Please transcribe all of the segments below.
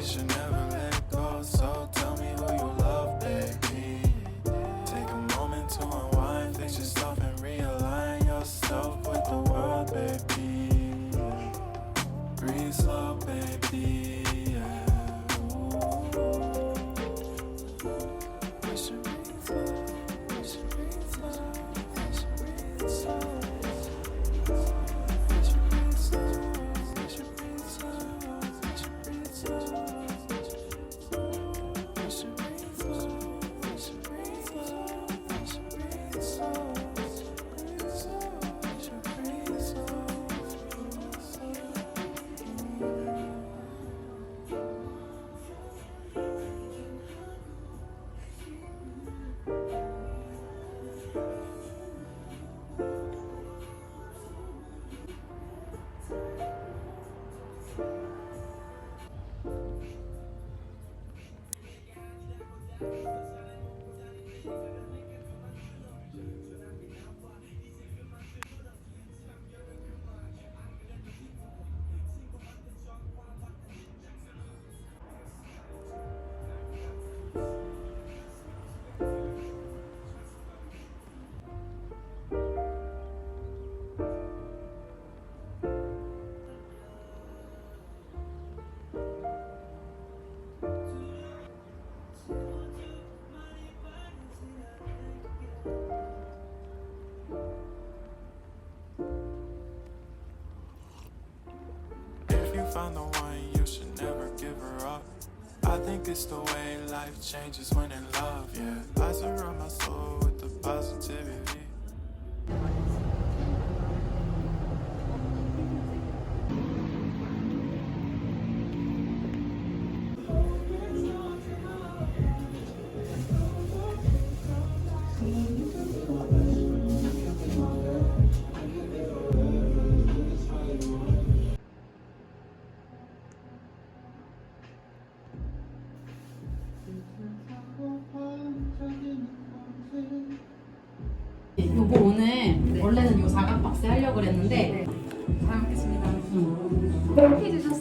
we should never think it's the way life changes when in love, yeah. I surround my soul with the positivity.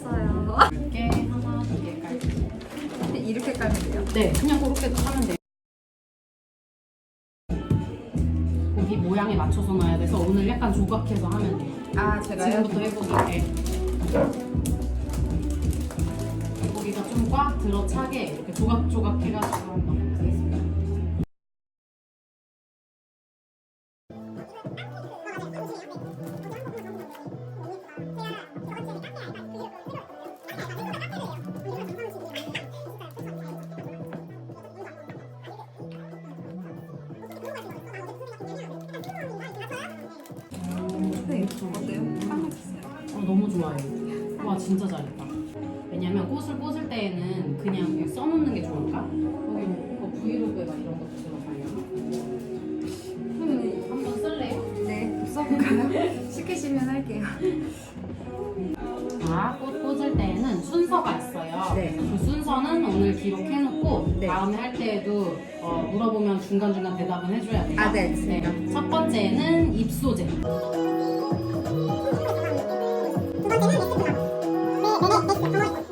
음, 해주셨어요. 이렇게 하나 두개 깔고 이렇게 깔면 돼요. 네 그냥 그렇게 하면 돼요 고기 모양에 맞춰서 놔야 돼서 오늘 약간 조각해서 하면 돼요 아, 제가요? 지금부터 해보게 고기가 좀 꽉 들어차게 이렇게 조각조각 해가지고 한번 어때요? 까매졌어요. 어, 너무 좋아요. 와 진짜 잘했다. 왜냐면 꽃을 꽂을 때에는 그냥 이렇게 써놓는 게 좋을까? 거기 뭐 브이로그에 막 이런 것도 들어가려나? 그러면 한번 쓸래요? 네, 써볼까요? 시키시면 할게요. 자, 꽃 꽂을 때에는 순서가 있어요. 네. 그 순서는 오늘 기록해놓고 네. 다음에 할 때에도 어, 물어보면 중간중간 대답은 해줘야 돼요. 아, 네, 알겠습니다. 네. 첫 번째는 입소제. Thank you.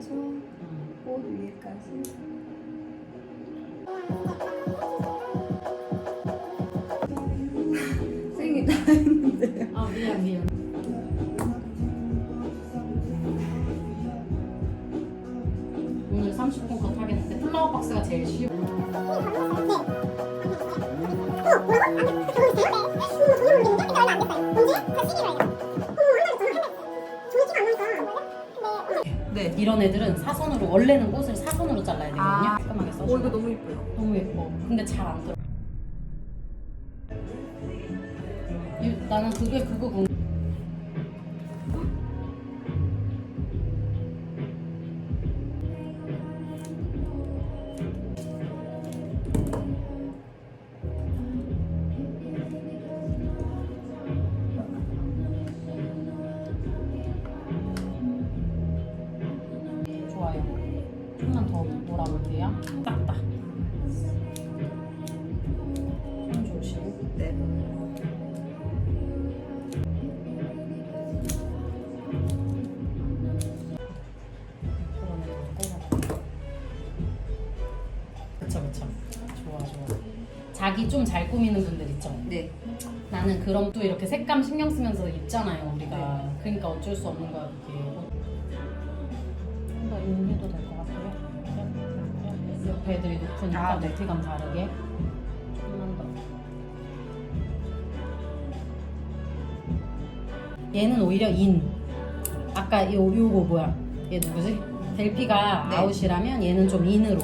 하면서 꽃 위에까지 생이 다 했는데 아 미안 미안 플라워 박스가 제일 쉬워 런 애들은 사선으로 원래는 꽃을 사선으로 잘라야 되거든요. 아. 깔끔하게 써. 오 이거 너무 예뻐요. 너무 예뻐. 근데 잘 안 들어. 이- 나는 그게 그거 궁. 좋 자기 좀 잘 꾸미는 분들 있죠. 네. 나는 그럼 또 이렇게 색감 신경 쓰면서 입잖아요 우리가. 네. 그러니까 어쩔 수 없는 거야 그게. 좀더 인해도 될 것 같아요. 옆에 애들이 높으니까 아, 네. 높이감 다르게. 좀만 더. 얘는 오히려 인. 아까 요 요거 뭐야? 얘 누구지? 델피가 네. 아웃이라면 얘는 좀 인으로.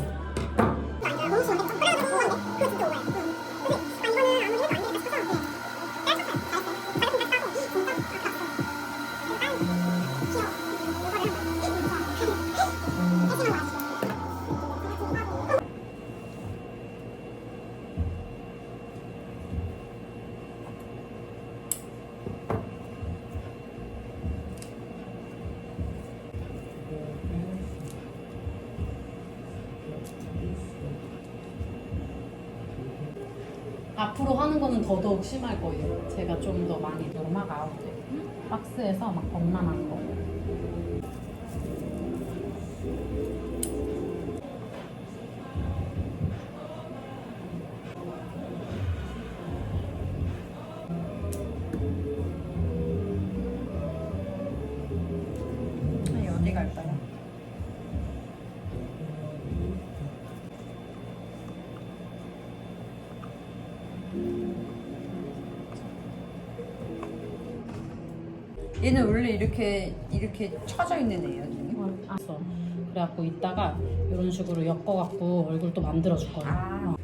앞으로 하는 거는 더더욱 심할 거예요. 제가 좀 더 많이 노막 아웃돼. 박스에서 막 범람한 거. 얘는 원래 이렇게 이렇게 쳐져 있는 애예요? 알았어. 그래갖고 이따가 이런 식으로 엮어갖고 얼굴 또 만들어줄 거예요. 아.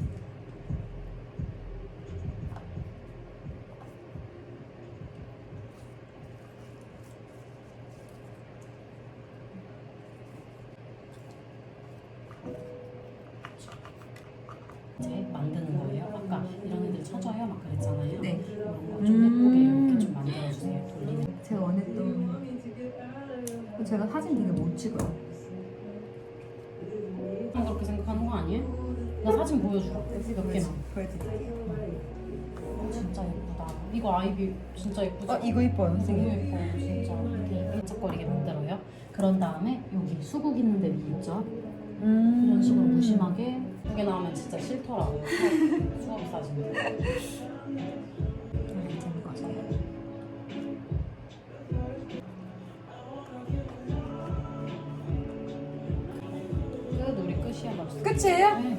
이제 만드는 거예요. 아까 이런 애들 쳐져요 막 그랬잖아요. 네. 이런 거좀 제가 사진 되게 못 찍어요. 아, 그렇게 생각하는 거 아니에요? 나 사진 보여주라. 몇 개만. 보여드릴게요. 어, 진짜 예쁘다. 이거 아이비 진짜 예쁘지? 어 이거 이뻐요, 너무 선생님. 예뻐 진짜 이렇게 반짝거리게 만들어요. 그런 다음에 여기 수국 있는 데 있죠? 음. 이런 식으로 무심하게 두 개 나오면 진짜 싫더라고요. 수업, 수업 사진. 괜 끝 우리